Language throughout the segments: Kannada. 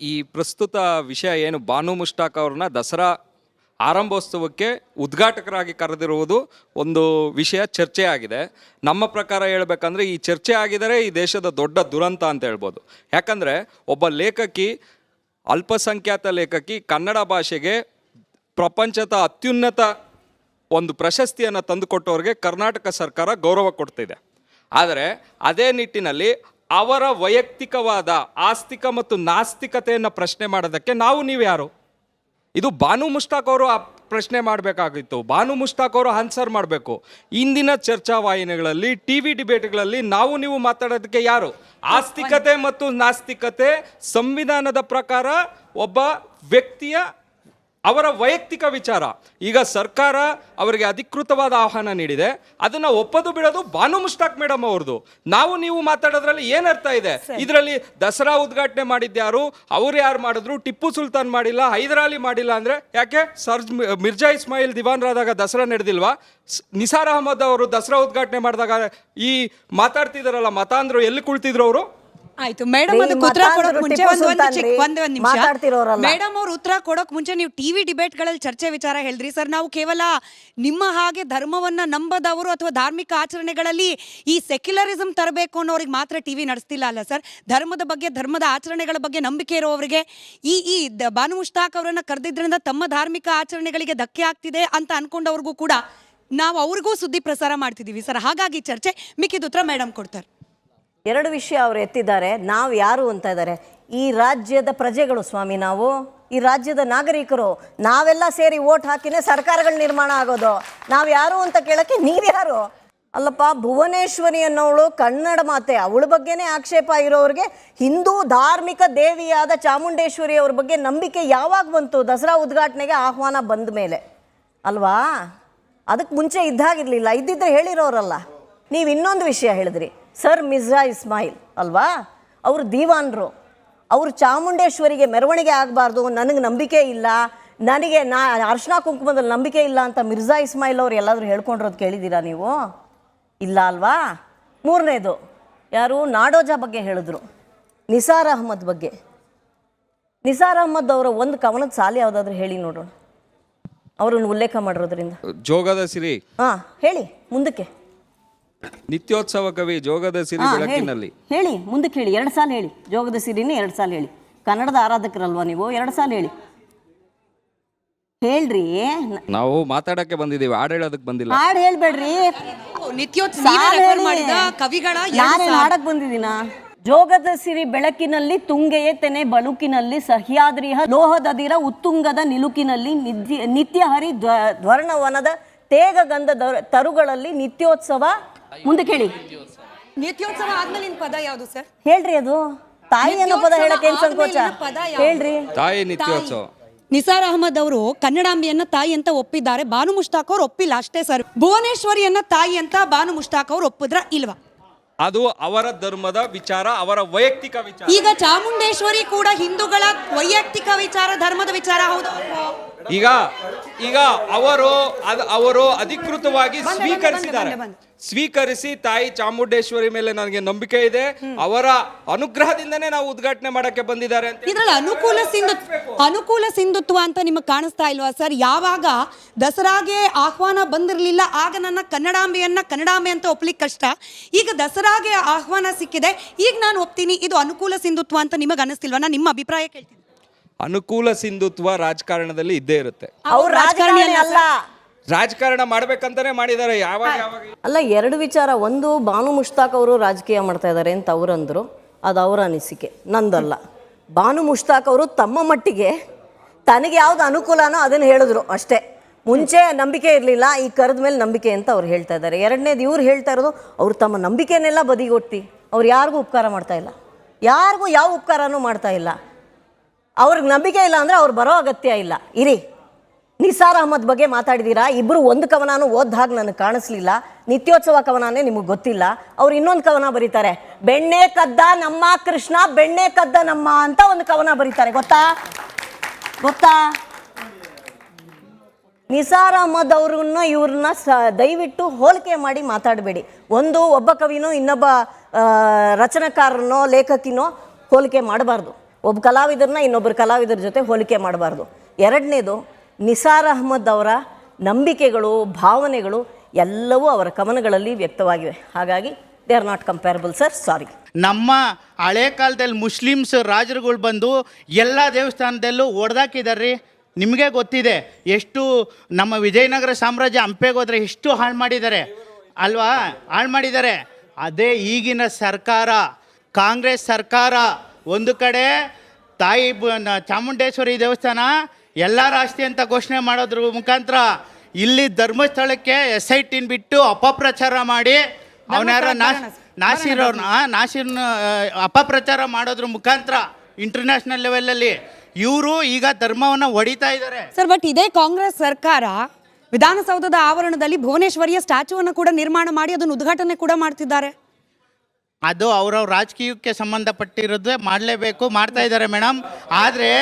ಈ ಪ್ರಸ್ತುತ ವಿಷಯ ಏನು ಬಾನು ಮುಷ್ಟಾಕ್ ಅವ್ರನ್ನ ದಸರಾ ಆರಂಭೋತ್ಸವಕ್ಕೆ ಉದ್ಘಾಟಕರಾಗಿ ಕರೆದಿರುವುದು ಒಂದು ವಿಷಯ ಚರ್ಚೆ ಆಗಿದೆ. ನಮ್ಮ ಪ್ರಕಾರ ಹೇಳ್ಬೇಕಂದ್ರೆ ಈ ಚರ್ಚೆ ಆಗಿದರೆ ಈ ದೇಶದ ದೊಡ್ಡ ದುರಂತ ಅಂತ ಹೇಳ್ಬೋದು. ಯಾಕಂದರೆ ಒಬ್ಬ ಲೇಖಕಿ, ಅಲ್ಪಸಂಖ್ಯಾತ ಲೇಖಕಿ ಕನ್ನಡ ಭಾಷೆಗೆ ಪ್ರಪಂಚದ ಅತ್ಯುನ್ನತ ಒಂದು ಪ್ರಶಸ್ತಿಯನ್ನು ತಂದುಕೊಟ್ಟವ್ರಿಗೆ ಕರ್ನಾಟಕ ಸರ್ಕಾರ ಗೌರವ ಕೊಡ್ತಿದೆ. ಆದರೆ ಅದೇ ನಿಟ್ಟಿನಲ್ಲಿ ಅವರ ವೈಯಕ್ತಿಕವಾದ ಆಸ್ತಿಕ ಮತ್ತು ನಾಸ್ತಿಕತೆಯನ್ನು ಪ್ರಶ್ನೆ ಮಾಡೋದಕ್ಕೆ ನಾವು ನೀವು ಯಾರು? ಇದು ಬಾನು ಮುಷ್ತಾಕ್ ಅವರು ಪ್ರಶ್ನೆ ಮಾಡಬೇಕಾಗಿತ್ತು. ಬಾನು ಮುಷ್ತಾಕ್ ಅವರು ಆನ್ಸರ್ ಮಾಡಬೇಕು. ಇಂದಿನ ಚರ್ಚಾ ವಾಹಿನಿಗಳಲ್ಲಿ, ಟಿ ವಿ ಡಿಬೇಟ್ಗಳಲ್ಲಿ ನಾವು ನೀವು ಮಾತಾಡೋದಕ್ಕೆ ಯಾರು? ಆಸ್ತಿಕತೆ ಮತ್ತು ನಾಸ್ತಿಕತೆ ಸಂವಿಧಾನದ ಪ್ರಕಾರ ಒಬ್ಬ ವ್ಯಕ್ತಿಯ ಅವರ ವೈಯಕ್ತಿಕ ವಿಚಾರ. ಈಗ ಸರ್ಕಾರ ಅವರಿಗೆ ಅಧಿಕೃತವಾದ ಆಹ್ವಾನ ನೀಡಿದೆ. ಅದನ್ನ ಒಪ್ಪದು ಬಿಡೋದು ಬಾನು ಮುಸ್ತಾಕ್ ಮೇಡಮ್ ಅವ್ರದ್ದು. ನಾವು ನೀವು ಮಾತಾಡೋದ್ರಲ್ಲಿ ಏನರ್ಥ ಇದೆ? ಇದರಲ್ಲಿ ದಸರಾ ಉದ್ಘಾಟನೆ ಮಾಡಿದ್ಯಾರು ಅವ್ರು ಯಾರು ಮಾಡಿದ್ರು? ಟಿಪ್ಪು ಸುಲ್ತಾನ್ ಮಾಡಿಲ್ಲ ಹೈದರಾಲಿ ಮಾಡಿಲ್ಲ ಅಂದ್ರೆ ಯಾಕೆ? ಸರ್ಜ್ ಮಿರ್ಜಾ ಇಸ್ಮಾಯಿಲ್ ದಿವಾನ್ರಾದಾಗ ದಸರಾ ನಡೆದಿಲ್ವಾ? ನಿಸಾರ್ ಅಹಮದ್ ಅವರು ದಸರಾ ಉದ್ಘಾಟನೆ ಮಾಡಿದಾಗ ಈ ಮಾತಾಡ್ತಿದಾರಲ್ಲ ಮತಾಂಧ್ರು ಎಲ್ಲಿ ಕುಳಿತಿದ್ರು ಅವರು? ಆಯ್ತು. ಮೇಡಮ್ ಅದಕ್ಕೆ ಉತ್ತರ ಕೊಡೋಕ್ ಮುಂಚೆ ಒಂದ್ ಒಂದ್ ಚಿಕ್ಕ. ಒಂದ್ ಒಂದ್ ನಿಮಿಷ. ಮಾತಾಡ್ತಿರೋರಲ್ಲ. ಮೇಡಮ್ ಅವ್ರು ಉತ್ತರ ಕೊಡೋಕ್ ಮುಂಚೆ ನೀವು ಟಿವಿ ಡಿಬೇಟ್ಗಳಲ್ಲಿ ಚರ್ಚೆ ವಿಚಾರ ಹೇಳಿದ್ರಿ. ಸರ್ ನಾವು ಕೇವಲ ನಿಮ್ಮ ಹಾಗೆ ಧರ್ಮವನ್ನ ನಂಬದವರು ಅಥವಾ ಧಾರ್ಮಿಕ ಆಚರಣೆಗಳಲ್ಲಿ ಈ ಸೆಕ್ಯುಲರಿಸಂ ತರಬೇಕು ಅನ್ನೋರಿಗೆ ಮಾತ್ರ ಟಿವಿ ನಡೆಸ್ತಿಲ್ಲ ಅಲ್ಲ ಸರ್? ಧರ್ಮದ ಬಗ್ಗೆ ಧರ್ಮದ ಆಚರಣೆಗಳ ಬಗ್ಗೆ ನಂಬಿಕೆ ಇರೋವರಿಗೆ ಈ ಈ ದ- ಬಾನು ಮುಷ್ತಾಕ್ ಅವರನ್ನ ಕರೆದಿದ್ರಿಂದ ತಮ್ಮ ಧಾರ್ಮಿಕ ಆಚರಣೆಗಳಿಗೆ ಧಕ್ಕೆ ಆಗ್ತಿದೆ ಅಂತ ಅನ್ಕೊಂಡವ್ರಿಗೂ ಕೂಡ ನಾವು ಅವ್ರಿಗೂ ಸುದ್ದಿ ಪ್ರಸಾರ ಮಾಡ್ತಿದೀವಿ ಸರ್. ಹಾಗಾಗಿ ಚರ್ಚೆ. ಮಿಕ್ಕಿದ ಉತ್ತರ ಮೇಡಮ್ ಕೊಡ್ತಾರೆ. ಎರಡು ವಿಷಯ ಅವರು ಎತ್ತಿದ್ದಾರೆ, ನಾವು ಯಾರು ಅಂತ ಇದ್ದಾರೆ. ಈ ರಾಜ್ಯದ ಪ್ರಜೆಗಳು ಸ್ವಾಮಿ ನಾವು, ಈ ರಾಜ್ಯದ ನಾಗರಿಕರು, ನಾವೆಲ್ಲ ಸೇರಿ ಓಟ್ ಹಾಕಿನೇ ಸರ್ಕಾರಗಳ ನಿರ್ಮಾಣ ಆಗೋದು. ನಾವು ಯಾರು ಅಂತ ಕೇಳಕ್ಕೆ ನೀವ್ಯಾರು ಅಲ್ಲಪ್ಪ, ಭುವನೇಶ್ವರಿ ಅನ್ನೋಳು ಕನ್ನಡ ಮಾತೆ, ಅವಳ ಬಗ್ಗೆನೇ ಆಕ್ಷೇಪ ಇರೋರಿಗೆ ಹಿಂದೂ ಧಾರ್ಮಿಕ ದೇವಿಯಾದ ಚಾಮುಂಡೇಶ್ವರಿ ಅವ್ರ ಬಗ್ಗೆ ನಂಬಿಕೆ ಯಾವಾಗ ಬಂತು? ದಸರಾ ಉದ್ಘಾಟನೆಗೆ ಆಹ್ವಾನ ಬಂದ ಮೇಲೆ. ಅಲ್ವಾ? ಅದಕ್ಕೆ ಮುಂಚೆ ಇದ್ದಾಗಿರಲಿಲ್ಲ ಇದ್ದಿದ್ರೆ ಹೇಳಿರೋರಲ್ಲ. ನೀವು ಇನ್ನೊಂದು ವಿಷಯ ಹೇಳಿದ್ರಿ. ಸರ್ ಮಿರ್ಜಾ ಇಸ್ಮಾಯಿಲ್ ಅಲ್ವಾ? ಅವರು ದೀವಾನ್ರು. ಅವರು ಚಾಮುಂಡೇಶ್ವರಿಗೆ ಮೆರವಣಿಗೆ ಆಗಬಾರ್ದು ನನಗೆ ನಂಬಿಕೆ ಇಲ್ಲ ನನಗೆ ನಾ ಅರ್ಶಿನ ಕುಂಕುಮದಲ್ಲಿ ನಂಬಿಕೆ ಇಲ್ಲ ಅಂತ ಮಿರ್ಜಾ ಇಸ್ಮಾಯಿಲ್ ಅವ್ರು ಎಲ್ಲಾದರೂ ಹೇಳ್ಕೊಂಡಿರೋದು ಕೇಳಿದ್ದೀರಾ ನೀವು? ಇಲ್ಲ ಅಲ್ವಾ? ಮೂರನೇದು ಯಾರು ನಾಡೋಜ ಬಗ್ಗೆ ಹೇಳಿದ್ರು ನಿಸಾರ್ ಅಹ್ಮದ್ ಬಗ್ಗೆ. ನಿಸಾರ್ ಅಹ್ಮದ್ ಅವರ ಒಂದು ಕವನದ ಸಾಲು ಯಾವುದಾದ್ರೂ ಹೇಳಿ ನೋಡೋಣ. ಅವರನ್ನು ಉಲ್ಲೇಖ ಮಾಡಿರೋದ್ರಿಂದ. ಜೋಗದ ಸಿರಿ. ಹಾಂ ಹೇಳಿ ಮುಂದಕ್ಕೆ. ನಿತ್ಯೋತ್ಸವ ಕವಿ ಜೋಗದ ಸಿರಿ ಹಾ, ಹೇಳಿ. ಬೆಳಕಿನಲ್ಲಿ. ಹೇಳಿ ಮುಂದಕ್ಕೆ ಹೇಳಿ. ಎರಡು ಸಾಲ ಹೇಳಿ. ಜೋಗದ ಸಿರಿನೇ ಎರಡು ಸಾಲ ಹೇಳಿ. ಕನ್ನಡದ ಆರಾಧಕರಲ್ವಾ ನೀವು? ಎರಡು ಸಾಲ ಹೇಳಿ. ಹೇಳ್ರಿ. ನ- ನಾವು ಮಾತಾಡಕ್ಕೆ ಬಂದಿದ್ದೀವಿ. ಹಾಡು ಹೇಳೋದಕ್ಕೆ ಬಂದಿಲ್ಲ. ಹಾಡ್ ಹೇಳ್ಬೇಡ್ರಿ. ನಿತ್ಯೋತ್ಸವ ಸಾಲ್ ನೀವೇ ಹೇಳಿ. ಮಾಡಿದ ಕವಿಗಳ ಎರಡು ನಾನೇನ್ ಸಾಲು. ಹಾಡಕ್ ಬಂದಿದ್ದೀನ? ಜೋಗದ ಸಿರಿ ಬೆಳಕಿನಲ್ಲಿ ತುಂಗೆಯ ತೆನೆ ಬಳುಕಿನಲ್ಲಿ ಸಹ್ಯಾದ್ರಿಹ ಲೋಹದದಿರ ಉತ್ತುಂಗದ ನಿಲುಕಿನಲ್ಲಿ ನಿತ್ಯ ನಿತ್ಯ ಹರಿ ಧ್ವ- ಧ್ವರ್ಣವನದ ತೇಗ ಗಂಧ ದರ- ತರುಗಳಲ್ಲಿ ನಿತ್ಯೋತ್ಸವ ಮುಂದಕ್ಕೆ ಕೇಳಿ ನಿತ್ಯೋತ್ಸವ ಆದ್ಮೇಲೆ ಇನ್ ಪದ ಯಾವುದು ಸರ್ ಹೇಳ್ರಿ ಅದು. ತಾಯಿ ಅನ್ನೋ ಪದ ಹೇಳಕ್ಕೆ ಏನ್ ಸಂಕೋಚ ಪದ ಯಾವುದು? ಹೇಳ್ರಿ. ತಾಯಿ ನಿತ್ಯೋತ್ಸವ. ನಿಸಾರ್ ಅಹಮದ್ ಅವರು ಕನ್ನಡಾಂಬೆಯನ್ನ ತಾಯಿ ಅಂತ ಒಪ್ಪಿದ್ದಾರೆ. ಬಾನು ಮುಷ್ತಾಕ್ ಅವ್ರು ಒಪ್ಪಿಲ್ಲ ಅಷ್ಟೇ ಸರ್ ಭುವನೇಶ್ವರಿಯನ್ನ ತಾಯಿ ಅಂತ ಬಾನು ಮುಷ್ತಾಕ್ ಅವ್ರು ಒಪ್ಪಿದ್ರ ಇಲ್ವಾ? ಅದು ಅವರ ಧರ್ಮದ ವಿಚಾರ ಅವರ ವೈಯಕ್ತಿಕ ವಿಚಾರ. ಈಗ ಚಾಮುಂಡೇಶ್ವರಿ ಕೂಡ ಹಿಂದೂಗಳ ವೈಯಕ್ತಿಕ ವಿಚಾರ ಧರ್ಮದ ವಿಚಾರ ಹೌದು. ಈಗ ಈಗ ಅವರು ಅದು ಅವರು ಅಧಿಕೃತವಾಗಿ ಸ್ವೀಕರಿಸಿದ್ದಾರೆ. ಸ್ವೀಕರಿಸಿ ತಾಯಿ ಚಾಮುಂಡೇಶ್ವರಿ ಮೇಲೆ ನನಗೆ ನಂಬಿಕೆ ಇದೆ. ಅವರ ಅನುಗ್ರಹದಿಂದನೇ ನಾವು ಉದ್ಘಾಟನೆ ಮಾಡಕ್ಕೆ ಬಂದಿದ್ದಾರೆ ಇದ್ರಲ್ಲಿ ಅನುಕೂಲ ಸಿಂಧು ಅನುಕೂಲ ಸಿಂಧುತ್ವ ಅಂತ ನಿಮಗೆ ಕಾಣಿಸ್ತಾ ಇಲ್ವಾ ಸರ್? ಯಾವಾಗ ದಸರಾಗೆ ಆಹ್ವಾನ ಬಂದಿರಲಿಲ್ಲ ಆಗ ನನ್ನ ಕನ್ನಡಾಂಬೆಯನ್ನ ಕನ್ನಡಾಂಬೆ ಅಂತ ಒಪ್ಲಿಕ್ಕೆ ಕಷ್ಟ. ಈಗ ದಸರಾಗೆ ಆಹ್ವಾನ ಸಿಕ್ಕಿದೆ. ಈಗ ನಾನು ಒಪ್ತೀನಿ ಇದು ಅನುಕೂಲ ಸಿಂಧುತ್ವ ಅಂತ ನಿಮಗೆ ಅನಿಸ್ತಿಲ್ವಾ? ನಾನು ನಿಮ್ಮ ಅಭಿಪ್ರಾಯ ಕೇಳ್ತೀನಿ. ಅನುಕೂಲ ಸಿಂಧುತ್ವ ರಾಜಕಾರಣದಲ್ಲಿ ಇದ್ದೇ ಇರುತ್ತೆ. ಅವ್ರು ರಾಜಕಾರಣಿ ಅಲ್ಲ. ರಾಜಕಾರಣ ಮಾಡ್ಬೇಕಂತಾನೆ ಮಾಡಿದ್ದಾರೆ. ಯಾವಾಗ ಯಾವಾಗ ಅಲ್ಲ ಎರಡು ವಿಚಾರ. ಒಂದು ಬಾನು ಮುಷ್ತಾಕ್ ಅವರು ರಾಜಕೀಯ ಮಾಡ್ತಾ ಇದ್ದಾರೆ ಅಂತ ಅವರಂದ್ರು. ಅದು ಅವರ ಅನಿಸಿಕೆ. ನಂದಲ್ಲ. ಬಾನು ಮುಷ್ತಾಕ್ ಅವರು ತಮ್ಮ ಮಟ್ಟಿಗೆ ತನಗೆ ಯಾವ್ದು ಅನುಕೂಲನೋ ಅದನ್ನು ಹೇಳಿದ್ರು ಅಷ್ಟೇ. ಮುಂಚೆ ನಂಬಿಕೆ ಇರಲಿಲ್ಲ, ಈ ಕರೆದ ಮೇಲೆ ನಂಬಿಕೆ ಅಂತ ಅವ್ರು ಹೇಳ್ತಾ ಇದ್ದಾರೆ. ಎರಡನೇದು ಇವ್ರು ಹೇಳ್ತಾ ಇರೋದು, ಅವ್ರು ತಮ್ಮ ನಂಬಿಕೆನೆಲ್ಲ ಬದಿಗೊಟ್ಟಿ, ಅವ್ರು ಯಾರಿಗೂ ಉಪಕಾರ ಮಾಡ್ತಾ ಇಲ್ಲ. ಯಾರಿಗೂ ಯಾವ ಉಪಕಾರನೂ ಮಾಡ್ತಾ ಇಲ್ಲ. ಅವ್ರಿಗೆ ನಂಬಿಕೆ ಇಲ್ಲ ಅಂದರೆ ಅವ್ರು ಬರೋ ಅಗತ್ಯ ಇಲ್ಲ. ಇರಿ, ನಿಸಾರ್ ಅಹಮದ್ ಬಗ್ಗೆ ಮಾತಾಡಿದ್ದೀರಾ ಇಬ್ಬರು ಒಂದು ಕವನನೂ ಓದ್ ಹಾಗೆ ನನಗೆ ಕಾಣಿಸ್ಲಿಲ್ಲ. ನಿತ್ಯೋತ್ಸವ ಕವನನೇ ನಿಮಗೆ ಗೊತ್ತಿಲ್ಲ. ಅವ್ರು ಇನ್ನೊಂದು ಕವನ ಬರೀತಾರೆ, ಬೆಣ್ಣೆ ಕದ್ದ ನಮ್ಮ ಕೃಷ್ಣ, ಬೆಣ್ಣೆ ಕದ್ದ ನಮ್ಮ ಅಂತ ಒಂದು ಕವನ ಬರೀತಾರೆ. ಗೊತ್ತಾ? ಗೊತ್ತಾ? ನಿಸಾರ್ ಅಹಮದ್ ಅವ್ರನ್ನ ಇವ್ರನ್ನ ಸ, ದಯವಿಟ್ಟು ಹೋಲಿಕೆ ಮಾಡಿ ಮಾತಾಡಬೇಡಿ. ಒಂದು, ಒಬ್ಬ ಕವಿನೋ, ಇನ್ನೊಬ್ಬ ರಚನಾಕಾರನೋ, ಲೇಖಕಿನೋ ಹೋಲಿಕೆ ಮಾಡಬಾರ್ದು. ಒಬ್ಬ ಕಲಾವಿದರನ್ನ ಇನ್ನೊಬ್ಬರು ಕಲಾವಿದರ ಜೊತೆ ಹೋಲಿಕೆ ಮಾಡಬಾರ್ದು. ಎರಡನೇದು, ನಿಸಾರ್ ಅಹಮದ್ ಅವರ ನಂಬಿಕೆಗಳು, ಭಾವನೆಗಳು ಎಲ್ಲವೂ ಅವರ ಕವನಗಳಲ್ಲಿ ವ್ಯಕ್ತವಾಗಿವೆ. ಹಾಗಾಗಿ they are not comparable sir sorry ನಮ್ಮ ಹಳೆ ಕಾಲದಲ್ಲಿ ಮುಸ್ಲಿಮ್ಸ್ ರಾಜರುಗಳು ಬಂದು ಎಲ್ಲ ದೇವಸ್ಥಾನದಲ್ಲೂ ಹೊಡೆದಾಕಿದಾರ್ರಿ ನಿಮಗೆ ಗೊತ್ತಿದೆ ಎಷ್ಟು ನಮ್ಮ ವಿಜಯನಗರ ಸಾಮ್ರಾಜ್ಯ ಹಂಪೆಗೋದ್ರೆ ಎಷ್ಟು ಹಾಳು ಮಾಡಿದ್ದಾರೆ. ಅಲ್ವಾ? ಹಾಳು ಮಾಡಿದ್ದಾರೆ. ಅದೇ ಈಗಿನ ಸರ್ಕಾರ ಕಾಂಗ್ರೆಸ್ ಸರ್ಕಾರ ಒಂದು ಕಡೆ ತಾಯಿ ಬ- ಚಾಮುಂಡೇಶ್ವರಿ ದೇವಸ್ಥಾನ ಎಲ್ಲ ರಾಷ್ಟ್ರೀಯ ಅಂತ ಘೋಷಣೆ ಮಾಡೋದ್ರ ಮುಖಾಂತರ ಇಲ್ಲಿ ಧರ್ಮಸ್ಥಳಕ್ಕೆ ಎಸ್ ಐ ಟಿನ್ ಬಿಟ್ಟು ಅಪಪ್ರಚಾರ ಮಾಡಿ ಅವನ್ಯಾರ ನಾಶ್ ನಾಸಿರ್ ನಾಶಿರ್ನ ನಾಸಿರ್ನ ಅಪಪ್ರಚಾರ ಮಾಡೋದ್ರ ಮುಖಾಂತರ ಇಂಟರ್ನ್ಯಾಷನಲ್ ಲೆವೆಲಲ್ಲಿ ಇವರು ಈಗ ಧರ್ಮವನ್ನು ಹೊಡಿತಾ ಇದ್ದಾರೆ. ಸರ್ ಬಟ್ ಇದೇ ಕಾಂಗ್ರೆಸ್ ಸರ್ಕಾರ ವಿಧಾನಸೌಧದ ಆವರಣದಲ್ಲಿ ಭುವನೇಶ್ವರಿಯ ಸ್ಟ್ಯಾಚ್ಯೂವನ್ನು ಕೂಡ ನಿರ್ಮಾಣ ಮಾಡಿ ಅದನ್ನು ಉದ್ಘಾಟನೆ ಕೂಡ ಮಾಡ್ತಿದ್ದಾರೆ. ಅದು ಅವರ ರಾಜಕೀಯಕ್ಕೆ ಸಂಬಂಧಪಟ್ಟಿರೋದು ಮಾಡಲೇಬೇಕು ಮಾಡ್ತಾ ಇದ್ದಾರೆ ಮೇಡಮ್ ಆದರೆ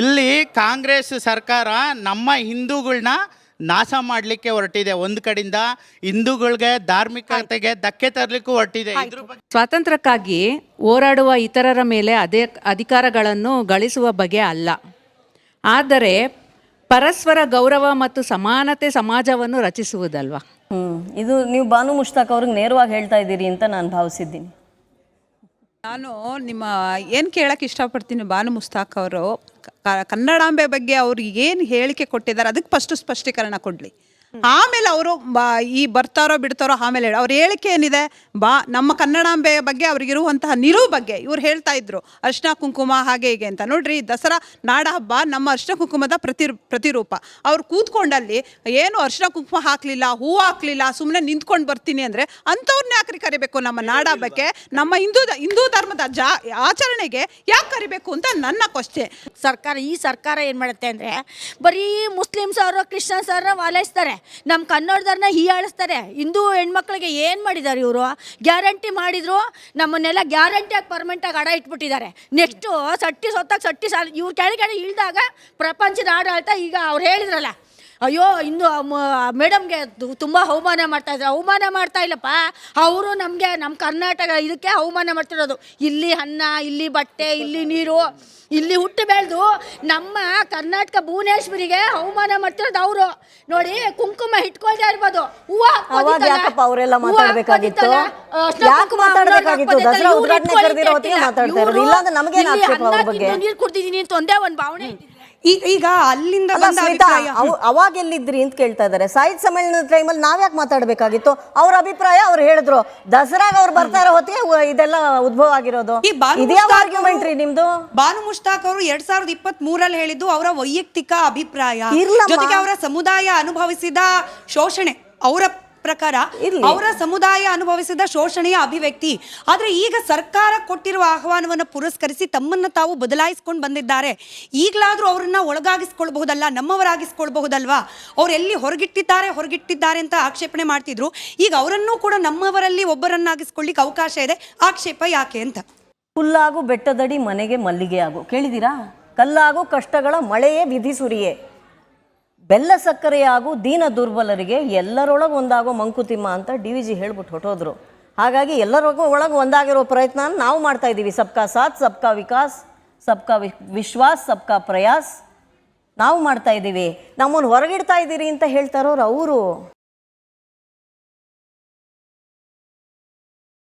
ಇಲ್ಲಿ ಕಾಂಗ್ರೆಸ್ ಸರ್ಕಾರ ನಮ್ಮ ಹಿಂದೂಗಳನ್ನ ನಾಶ ಮಾಡಲಿಕ್ಕೆ ಹೊರಟಿದೆ. ಒಂದು ಕಡೆಯಿಂದ ಹಿಂದೂಗಳಿಗೆ ಧಾರ್ಮಿಕತೆಗೆ ಧಕ್ಕೆ ತರಲಿಕ್ಕೂ ಹೊರಟಿದೆ. ಇದ್ರ ಬಗ್ಗೆ ಸ್ವಾತಂತ್ರ್ಯಕ್ಕಾಗಿ ಹೋರಾಡುವ ಇತರರ ಮೇಲೆ ಅದೇ ಅಧಿಕಾರಗಳನ್ನು ಗಳಿಸುವ ಬಗೆ ಅಲ್ಲ. ಆದರೆ ಪರಸ್ಪರ ಗೌರವ ಮತ್ತು ಸಮಾನತೆ ಸಮಾಜವನ್ನು ರಚಿಸುವುದಲ್ವಾ? ಇದು ನೀವು ಬಾನು ಮುಷ್ತಾಕ್ ಅವ್ರಿಗೆ ನೇರವಾಗಿ ಹೇಳ್ತಾ ಇದ್ದೀರಿ ಅಂತ ನಾನು ಭಾವಿಸಿದ್ದೀನಿ. ನಾನು ನಿಮ್ಮ ಏನು ಕೇಳಕ್ಕೆ ಇಷ್ಟಪಡ್ತೀನಿ ಬಾನು ಮುಸ್ತಾಕ್ ಅವರು? ಕನ್ನಡಾಂಬೆ ಬಗ್ಗೆ ಅವ್ರು ಏನು ಹೇಳಿಕೆ ಕೊಟ್ಟಿದ್ದಾರೆ ಅದಕ್ಕೆ ಫಸ್ಟು ಸ್ಪಷ್ಟೀಕರಣ ಕೊಡಲಿ. ಆಮೇಲೆ ಅವರು ಬಾ ಈ ಬರ್ತಾರೋ ಬಿಡ್ತಾರೋ ಆಮೇಲೆ ಹೇಳಿ ಅವ್ರ ಹೇಳಿಕೆ ಏನಿದೆ? ಬಾ ನಮ್ಮ ಕನ್ನಡಾಂಬೆ ಬಗ್ಗೆ ಅವ್ರಿಗಿರುವಂತಹ ನಿಲುವು ಬಗ್ಗೆ ಇವ್ರು ಹೇಳ್ತಾ ಇದ್ರು. ಅರ್ಶಿನ ಕುಂಕುಮ ಹಾಗೆ ಹೀಗೆ ಅಂತ. ನೋಡ್ರಿ ದಸರಾ ನಾಡ ಹಬ್ಬ ನಮ್ಮ ಅರ್ಶಿನ ಕುಂಕುಮದ ಪ್ರತಿ ಪ್ರತಿರೂಪ. ಅವ್ರು ಕೂತ್ಕೊಂಡಲ್ಲಿ ಏನು ಅರ್ಶಿನ ಕುಂಕುಮ ಹಾಕ್ಲಿಲ್ಲ ಹೂ ಹಾಕ್ಲಿಲ್ಲ ಸುಮ್ಮನೆ ನಿಂತ್ಕೊಂಡು ಬರ್ತೀನಿ ಅಂದರೆ ಅಂಥವ್ರನ್ನ ಯಾಕ್ರಿ ಕರಿಬೇಕು ನಮ್ಮ ನಾಡ ಹಬ್ಬಕ್ಕೆ ನಮ್ಮ ಹಿಂದೂ ಹಿಂದೂ ಧರ್ಮದ ಜಾ ಆಚರಣೆಗೆ ಯಾಕೆ ಕರಿಬೇಕು ಅಂತ ನನ್ನ ಕ್ವಶ್ಚೆ ಸರ್ಕಾರ ಈ ಸರ್ಕಾರ ಏನು ಮಾಡುತ್ತೆ ಅಂದರೆ ಬರೀ ಮುಸ್ಲಿಮ್ಸ್ ಅವರು ಕ್ರಿಶ್ಚಿಯನ್ಸ್ ಅವರು ವಾಲೈಸ್ತಾರೆ ನಮ್ಮ ಕನ್ನಡದವ್ರನ್ನ ಹೀಯಾಳಿಸ್ತಾರೆ. ಹಿಂದೂ ಹೆಣ್ಮಕ್ಳಿಗೆ ಏನು ಮಾಡಿದ್ದಾರೆ ಇವರು? ಗ್ಯಾರಂಟಿ ಮಾಡಿದ್ರು, ನಮ್ಮನ್ನೆಲ್ಲ ಗ್ಯಾರಂಟಿಯಾಗಿ ಪರ್ಮನೆಂಟಾಗಿ ಅಡ ಇಟ್ಬಿಟ್ಟಿದ್ದಾರೆ. ನೆಕ್ಸ್ಟು ಸಟ್ಟಿ ಸೊತ್ತಾಗ ಸಟ್ಟಿ ಸಾಲ, ಇವ್ರು ಕೆಳಗಡೆ ಇಳಿದಾಗ ಪ್ರಪಂಚದ ಆಡಳಿತ ಈಗ ಅವ್ರು ಹೇಳಿದ್ರಲ್ಲ, ಅಯ್ಯೋ ಇನ್ನು ಮೇಡಮ್ಗೆ ತುಂಬ ಅವಮಾನ ಮಾಡ್ತಾ ಇದ್ದಾರೆ ಅವಮಾನ ಮಾಡ್ತಾ ಇಲ್ಲಪ್ಪ, ಅವರು ನಮಗೆ ನಮ್ಮ ಕರ್ನಾಟಕ ಇದಕ್ಕೆ ಅವಮಾನ ಮಾಡ್ತಿರೋದು. ಇಲ್ಲಿ ಅನ್ನ, ಇಲ್ಲಿ ಬಟ್ಟೆ, ಇಲ್ಲಿ ನೀರು. ಇಲ್ಲಿ ಹುಟ್ಟು ಬೆಳೆದು ನಮ್ಮ ಕರ್ನಾಟಕ ಭುವನೇಶ್ವರಿಗೆ ಅವಮಾನ ಮಾಡ್ತಿರೋದು ಅವರು. ನೋಡಿ ಕುಂಕುಮ ಇಟ್ಕೊಳ್ತಾ ಇರ್ಬೋದು. ಹೂವು ಅವಾಗ ಯಾಕಪ್ಪ ಅವರೆಲ್ಲ ಮಾತಾಡ್ಬೇಕಾಗಿತ್ತು? ಯಾಕೆ ಮಾತಾಡ್ಬೇಕಾಗಿತ್ತು? ದಸರಾ ಉದ್ಘಾಟನೆ ಕರೆದಿರೋ ಹೊತ್ತಿಗೆ ಮಾತಾಡ್ತಾ ಇರೋದು. ಇಲ್ಲಾಂದ್ರೆ ನಮಗೇನು ಆಕ್ಷೇಪ ಅವ್ರ ಬಗ್ಗೆ? ನೀರು ಕುಡ್ದಿದ್ದೀನಿ ಅಂತ ಒಂದೇ ಒಂದು ಭಾವನೆ ಇದ್ದಿದ್ರೆ. ಈಗ ಅಲ್ಲಿಂದ ಬಂದ ಸ್ಮಿತಾ ಅಭಿಪ್ರಾಯ ಅವ್- ಅವಾಗ ಎಲ್ಲಿದ್ರಿ ಅಂತ ಕೇಳ್ತಾ ಇದ್ದಾರೆ. ಸಾಹಿತ್ಯ ಸಮ್ಮೇಳನದ ಟೈಮಲ್ಲಿ ನಾವ್ಯಾಕೆ ಮಾತಾಡ್ಬೇಕಾಗಿತ್ತು? ಅವ್ರ ಅಭಿಪ್ರಾಯ ಅವ್ರು ಹೇಳಿದ್ರು. ದಸರಾಗ ಅವ್ರು ಬರ್ತಾ ಇರೋ ಹೊತ್ತಿಗೆ ಉ- ಇದೆಲ್ಲ ಉದ್ಭವ ಆಗಿರೋದು. ಈ ಬಾನು ಮುಷ್ತಾಕ್ ಆರ್ಗ್ಯುಮೆಂಟ್ ರೀ ನಿಮ್ದು? ಬಾನು ಮುಷ್ತಾಕ್ ಅವರು ಎರಡ್ ಸಾವಿರದ ಇಪ್ಪತ್ತ್ ಮೂರಲ್ಲಿ ಹೇಳಿದ್ದು ಅವರ ವೈಯಕ್ತಿಕ ಅಭಿಪ್ರಾಯ. ಇರ್ಲಮ್ಮ. ಜೊತೆಗೆ ಅವರ ಸಮುದಾಯ ಅನುಭವಿಸಿದ ಶೋಷಣೆ ಅವರ ಪ್ರಕಾರ. ಅವರ ಸಮುದಾಯ ಅನುಭವಿಸಿದ ಶೋಷಣೆಯ ಅಭಿವ್ಯಕ್ತಿ. ಆದ್ರೆ ಈಗ ಸರ್ಕಾರ ಕೊಟ್ಟಿರುವ ಆಹ್ವಾನವನ್ನು ಪುರಸ್ಕರಿಸಿ ತಮ್ಮನ್ನ ತಾವು ಬದಲಾಯಿಸಿಕೊಂಡು ಬಂದಿದ್ದಾರೆ. ಈಗಲಾದ್ರೂ ಅವರನ್ನ ಒಳಗಾಗಿಸ್ಕೊಳ್ಬಹುದಲ್ಲ ನಮ್ಮವರಾಗಿಸ್ಕೊಳ್ಬಹುದಲ್ವಾ? ಅವ್ರು ಎಲ್ಲಿ ಹೊರಗಿಟ್ಟಿದ್ದಾರೆ ಹೊರಗಿಟ್ಟಿದ್ದಾರೆ ಅಂತ ಆಕ್ಷೇಪಣೆ ಮಾಡ್ತಿದ್ರು. ಈಗ ಅವರನ್ನೂ ಕೂಡ ನಮ್ಮವರಲ್ಲಿ ಒಬ್ಬರನ್ನಾಗಿಸ್ಕೊಳ್ಳಿಕ್ಕೆ ಅವಕಾಶ ಇದೆ. ಆಕ್ಷೇಪ ಯಾಕೆ ಅಂತ? ಹುಲ್ಲಾಗು ಬೆಟ್ಟದಡಿ ಮನೆಗೆ ಮಲ್ಲಿಗೆ ಆಗು ಕೇಳಿದಿರಾ ಕಲ್ಲಾಗು ಕಷ್ಟಗಳ ಮಳೆಯೇ ವಿಧಿ ಸುರಿಯೇ ಬೆಲ್ಲ ಸಕ್ಕರೆಯಾಗು ದೀನ ದುರ್ಬಲರಿಗೆ ಎಲ್ಲರೊಳಗೆ ಒಂದಾಗೋ ಮಂಕುತಿಮ್ಮ ಅಂತ ಡಿ ವಿ ಜಿ ಹೇಳ್ಬಿಟ್ಟು ಹೊಟ್ಟೋದ್ರು ಹಾಗಾಗಿ ಎಲ್ಲರೊಳಗೂ ಒಳಗೆ ಒಂದಾಗಿರೋ ಪ್ರಯತ್ನ ನಾವು ಮಾಡ್ತಾ ಇದ್ದೀವಿ. ಸಬ್ಕಾ ಸಾಥ್, ಸಬ್ಕಾ ವಿಕಾಸ್, ಸಬ್ಕಾ ವಿಶ್ವಾಸ್, ಸಬ್ಕಾ ಪ್ರಯಾಸ್ ನಾವು ಮಾಡ್ತಾ ಇದ್ದೀವಿ. ನಮ್ಮನ್ನು ಹೊರಗಿಡ್ತಾ ಇದ್ದೀರಿ ಅಂತ ಹೇಳ್ತಾರೋರು ಅವರು.